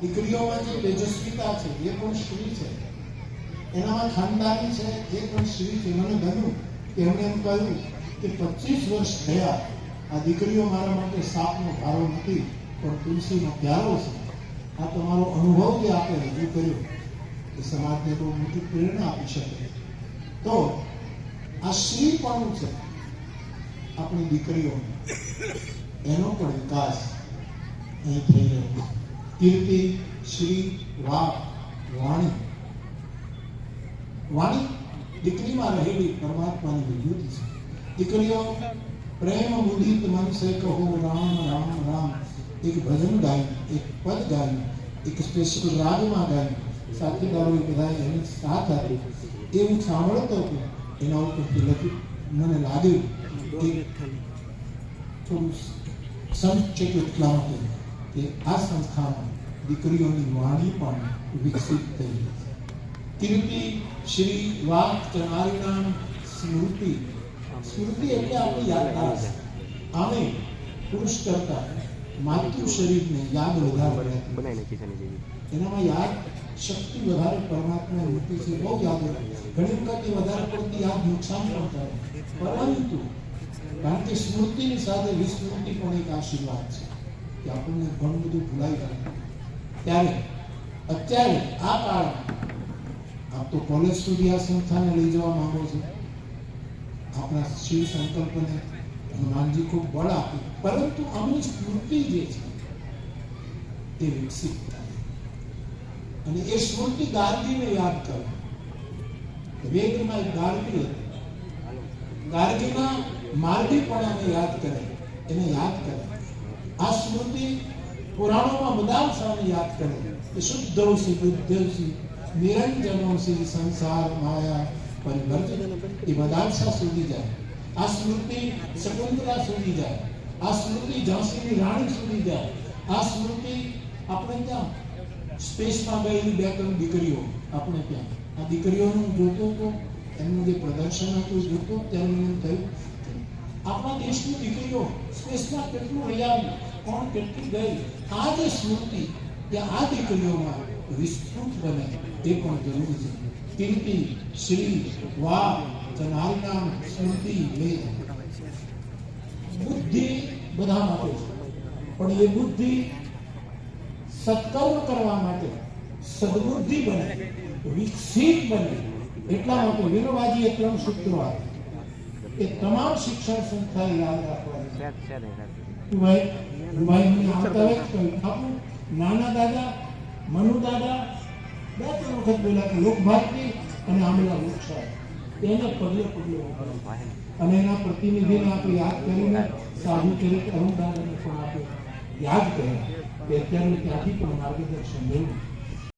દીકરીઓમાં જે તેજસ્વીતા છે, એ પણ શ્રી છે. એનામાં ખાનદાની છે, એ પણ શ્રી છે. મને ગમ્યું એમણે એમ કહ્યું કે પચીસ વર્ષ થયા, આ દીકરીઓ મારા માટે સાપનો ભારો નથી, પણ તુલસીનો પ્યારો છે. આ તમારો અનુભવ જે આપણે રજૂ કર્યો? એ સમાજને બહુ મોટી પ્રેરણા આપી શકે. તો, આ શ્રીપણું છે, આપણી દીકરીઓ એનો પણ વિકાસ અહીં થઈ રહ્યો કીર્તિ શ્રી વાક વાણી વાણી દીકરીમાં રહેલી પરમાત્માની વિભૂતિ છે દીકરીઓ પ્રેમ મુદિત મન સે કહો રામ રામ રામ એક ભજન ગાયું એક પદ ગાયું એક સ્પેશિયલ રાગમાં ગાયું સાથીદારોએ બધા એની સાથ આપી એ હું સાંભળતો હતો એના ઉપરથી લખ્યું મને લાગ્યું કે થોડું સંચિત એટલા માટે કે આ સંસ્થામાં દીકરીઓની વાણી પણ વિકસિત થઈ કીર્તિ શ્રી વાક ચનારીનામ સ્મૃતિ. સ્મૃતિ એટલે આપણી યાદદાસ્ત. આને પુરુષ કરતા માતૃ શરીરને યાદ વધારે એનામાં યાદ શક્તિ વધારે પરમાત્મા મૂર્તિ છે. બહુ યાદ ઘણી વખત વધારે પડતી યાદ નુકસાન પણ કરે પરંતુ કારણ કે સ્મૃતિની સાથે વિસ્મૃતિ પણ એક આશીર્વાદ છે. આપણને ઘણું બધું ભૂલાઈ જાય ત્યારે અત્યારે આ કાળમાં આપ તો કોલેજ સુધી આ સંસ્થાને લઈ જવા માંગો છો. આપણા શિવ સંકલ્પને હનુમાનજી ખૂબ બળ આપ્યું પરંતુ આમની સ્મૃતિ જે છે, તે વિકસિત થાય. અને એ સ્મૃતિ ગાર્ગીને યાદ કરો. વેદમાં એક ગાર્ગી હતી. ગાર્ગીના માર્ગીપણાને યાદ કરે એને યાદ કરે સ્મૃતિ પુરાણોમાં બધા શાને યાદ કરે કે શુદ્ધવસી બુદ્ધવસી નિરંજનોસી સંસાર માયા પરિવર્તન એ બધા સુધી જાય આ સ્મૃતિ શકુંતલા સુધી જાય આ સ્મૃતિ ઝાંસીની રાણી સુધી જાય આ સ્મૃતિ આપણે ત્યાં સ્પેસમાં ગયેલી બે ત્રણ દીકરીઓ આપણે ત્યાં આ દીકરીઓનું જોતો તો એમનું જે પ્રદર્શન હતું એ જોતો ત્યારે મને એમ થયું કે આપણા દેશની દીકરીઓ સ્પેસમાં કેટલું રહી કોણ કેટલી ગઈ આ જે સ્મૃતિ કે આ દીકરીઓમાં વિસ્તૃત બને એ પણ જરૂરી છે કીર્તિ શ્રી વા જનાલનામ સ્મૃતિ વેદ બુદ્ધિ બધા માટે છે પણ એ બુદ્ધિ સત્કર્મ કરવા માટે સદબુદ્ધિ બને વિકસિત બને એટલા માટે વિનોબાજીએ ત્રણ સૂત્રો આપ્યા એ તમામ શિક્ષણ સંસ્થાએ યાદ રાખવાની નાના દાદા મનુ દાદા બે ત્રણ વખત એને પગલે પગલે અને એના પ્રતિનિધિને આપણે યાદ કરીને સાધુ ચરિત્ર અરુણ દાદાને પણ આપણે યાદ કર્યા કે અત્યારે ત્યાંથી પણ માર્ગદર્શન લેવું